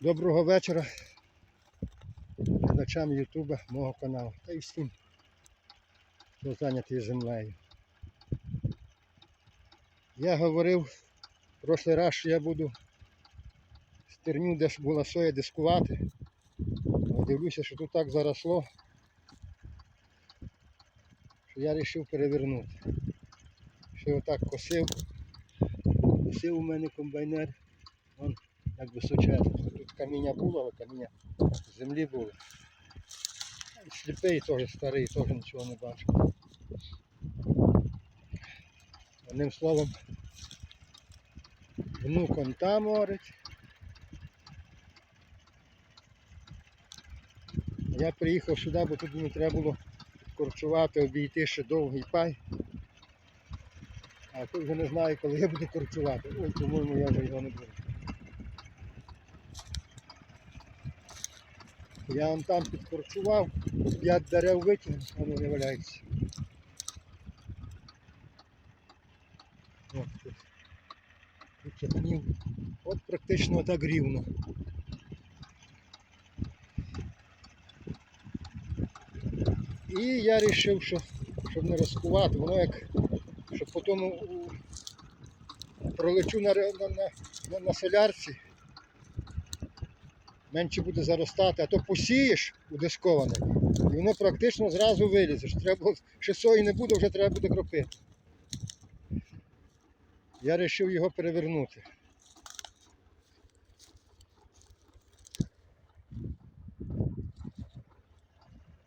Доброго вечора глядачам Ютуба мого каналу та й всім, хто зайнятий землею. Я говорив в прошлий раз, що я буду стерню, де була соя дискувати. Дивлюся, що тут так заросло, що я вирішив перевернути. Я отак косив. Косив у мене комбайнер. Вон як височезно. Тут каміння було, але каміння землі було. Сліпий теж старий, теж нічого не бачив. Одним словом, внуком там орить. Я приїхав сюди, бо тут мені треба було корчувати, обійти ще довгий пай. А тут вже не знаю, коли я буду корчувати. Ой, по-моєму, я вже його не буду. Я вон там підкорчував, п'ять дерев витягнув, воно не валяється. От тут. От практично так рівно. І я вирішив, що щоб не розкувати, воно як щоб потім пролечу на, на, на, на, на солярці, менше буде заростати, а то посієш удисковане, і воно практично зразу вилізе. Треба, ще сої не буде, вже треба буде кропити. Я вирішив його перевернути.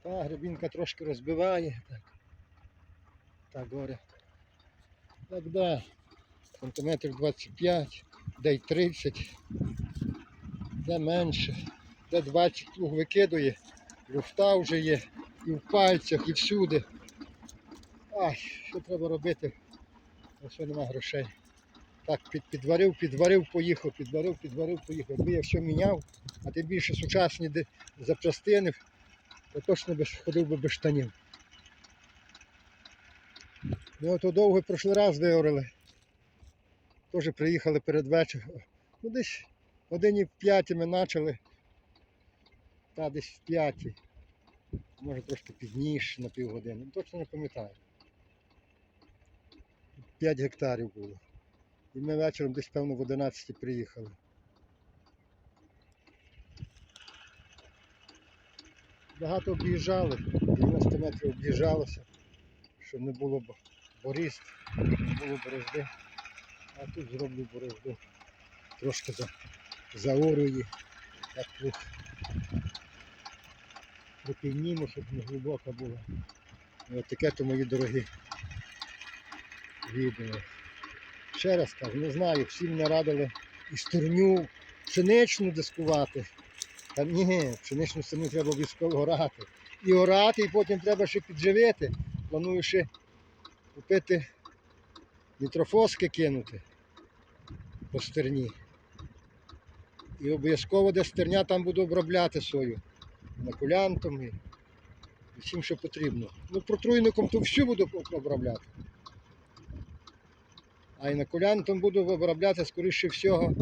Та грибінка трошки розбиває. Так, так горе. Так, да. Сантиметрів 25, де й 30, де менше, де 20 плуг викидує, люфта вже є і в пальцях, і всюди. Ай, що треба робити? Ось нема грошей. Так, під, підварив, підварив, поїхав, підварив, підварив, поїхав. Якби я все міняв, а тим більше сучасні запчастини, то точно би ходив би без штанів. Ми ото довго прошлий раз виорали. Теж приїхали перед вечором. Ну десь годині в п'ятій ми почали. Та десь в п'ятій. Може трошки пізніше на півгодини. Точно не пам'ятаю. 5 гектарів було. І ми вечором десь певно в 11 приїхали. Багато об'їжджали, 90 метрів об'їжджалося, щоб не було бо- борізд, не було борозди. А тут зроблю борозду. Трошки за, заорюю, як плуг. Щоб не глибока була. От таке то мої дорогі відео. Ще раз кажу, не знаю, всі мене радили і стерню пшеничну дискувати. Та ні, пшеничну стерню треба обов'язково орати. І орати, і потім треба ще підживити. Планую ще купити нітрофоски кинути по стерні. І обов'язково де стерня там буду обробляти сою. Накулянтом і, і всім, що потрібно. Ну, протруйником то всю буду обробляти. А інокулянтом буду обробляти, скоріше всього,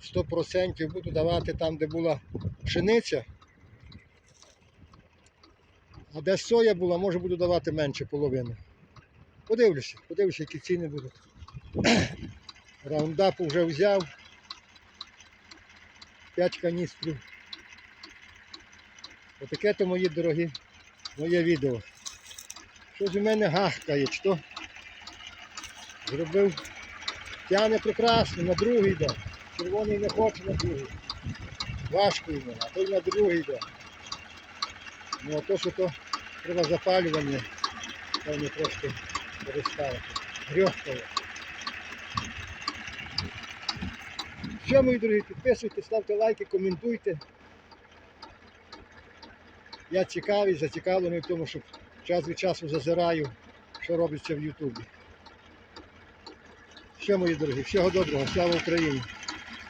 100% буду давати там, де була пшениця. А де соя була, може буду давати менше половини. Подивлюся, подивлюся, які ціни будуть. Раундапу вже взяв. 5 каністрів. Отаке то мої дорогі, моє відео. Щось у мене гахкає, то зробив. Тяне прекрасно, на другий йде. Червоний не хоче на другий. Важко йому, а той на другий йде. Ну а то, що то треба запалювання, певно трошки переставити. Грьохкає. Все, мої дорогі, підписуйтесь, ставте лайки, коментуйте. Я цікавий, зацікавлений в тому, що час від часу зазираю, що робиться в Ютубі. Все, мої дорогі, всього доброго, слава Україні!